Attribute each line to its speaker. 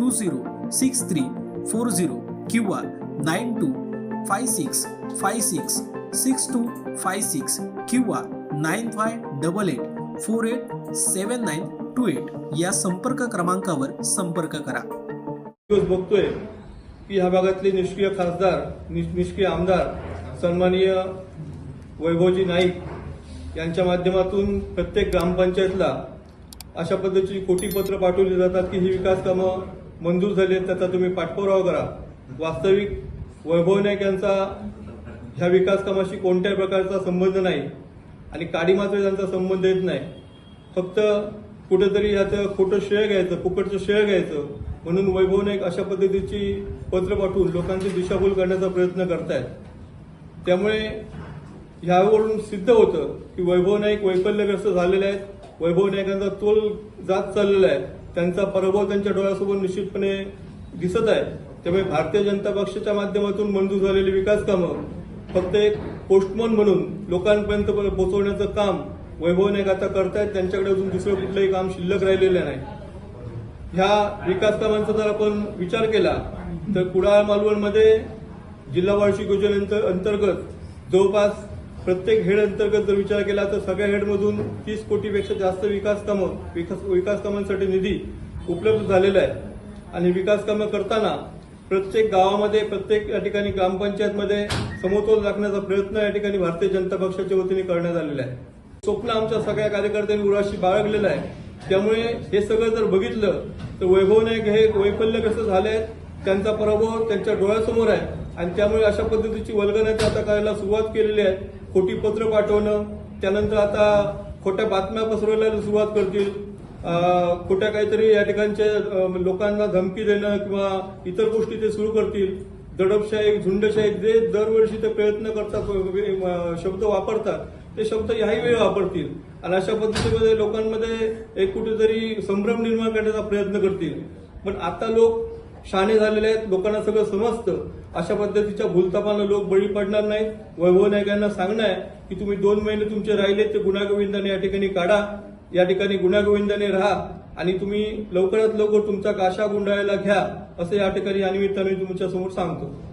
Speaker 1: two zero six three four zero किंवा nine two five six five six six two five six किंवा nine five double eight four eight seven nine two eight या संपर्क क्रमांकावर संपर्क करा.
Speaker 2: दिवस बघतोय की ह्या भागातले निष्क्रिय खासदार निष्क्रिय आमदार सन्माननीय वैभवजी नाईक यांच्या माध्यमातून प्रत्येक ग्रामपंचायतला अशा पद्धतीची कोटीपत्र पाठवली जातात की ही विकास कामं मंजूर झाले त्याचा तुम्ही पाठपुरावा करा. वास्तविक वैभव नाईक यांचा ह्या विकास कामाशी कोणत्याही प्रकारचा संबंध नाही आणि काडी मात्र त्यांचा संबंध येत नाही. फक्त कुठेतरी ह्याचं खोटं श्रेय घ्यायचं फुकटचं श्रेय घ्यायचं. म्हणून वैभव नाईक अशा पद्धतीची पत्र पाठवून लोकांची दिशाभूल करण्याचा प्रयत्न करतायत. त्यामुळे ह्यावरून सिद्ध होतं की वैभव नाईक वैफल्यग्रस्त झालेले आहेत. वैभव नाईकांचा तोल जात चाललेला आहे. त्यांचा पराभव त्यांच्या डोळ्यासमोर निश्चितपणे दिसत आहे. त्यामुळे भारतीय जनता पक्षाच्या माध्यमातून मंजूर झालेली विकास कामं फक्त एक पोस्टमन म्हणून लोकांपर्यंत पोहोचवण्याचं काम वैभव नाईक आता करतायत. त्यांच्याकडे अजून दुसरं कुठलंही काम शिल्लक राहिलेलं नाही. ह्या विकास कामांचा जर आपण विचार केला तर कुडाळ मालवणमध्ये जिल्हा वार्षिक योजनेअंतर्गत अंतर्गत जवळपास प्रत्येक हेड अंतर्गत जर विचार केला तर सगळ्या हेडमधून तीस कोटीपेक्षा जास्त विकास कामं विकास विकास कामांसाठी निधी उपलब्ध झालेला आहे. आणि विकास कामं करताना प्रत्येक गावामध्ये प्रत्येक या ठिकाणी ग्रामपंचायतमध्ये समतोल राखण्याचा प्रयत्न या ठिकाणी भारतीय जनता पक्षाच्या वतीने करण्यात आलेला आहे. स्वप्न आमच्या सगळ्या कार्यकर्त्यांनी उराशी बाळगलेलं आहे. त्यामुळे हे सगळं जर बघितलं तर वैभव नाईक हे वैफल्य कसं झालंय त्यांचा पराभव त्यांच्या डोळ्यासमोर आहे. आणि त्यामुळे अशा पद्धतीची वल्गनाची आता करायला सुरुवात केलेली आहे. खोटी पत्र पाठवणं त्यानंतर आता खोट्या बातम्या पसरवायला सुरुवात करतील. खोट्या काहीतरी या ठिकाणच्या लोकांना धमकी देणं किंवा इतर गोष्टी ते सुरू करतील. दडपशाही झुंडशाही जे दरवर्षी ते प्रयत्न करतात शब्द वापरतात ते शब्द याही वेळी वापरतील. आणि अशा पद्धतीमध्ये लोकांमध्ये एक कुठेतरी संभ्रम निर्माण करण्याचा प्रयत्न करतील. पण आता लोक शाणे झालेले आहेत. लोकांना सगळं समजतं. अशा पद्धतीच्या भूलतापानं लोक बळी पडणार नाहीत. वैभव नायकांना सांगणं आहे की तुम्ही दोन महिने तुमचे राहिले ते गुन्हागोविंदाने या ठिकाणी काढा. या ठिकाणी गुन्हागोविंदाने राहा. आणि तुम्ही लवकरात लवकर तुमचा काशा गुंडाळायला घ्या. असं या ठिकाणी या निमित्ताने तुमच्यासमोर सांगतो.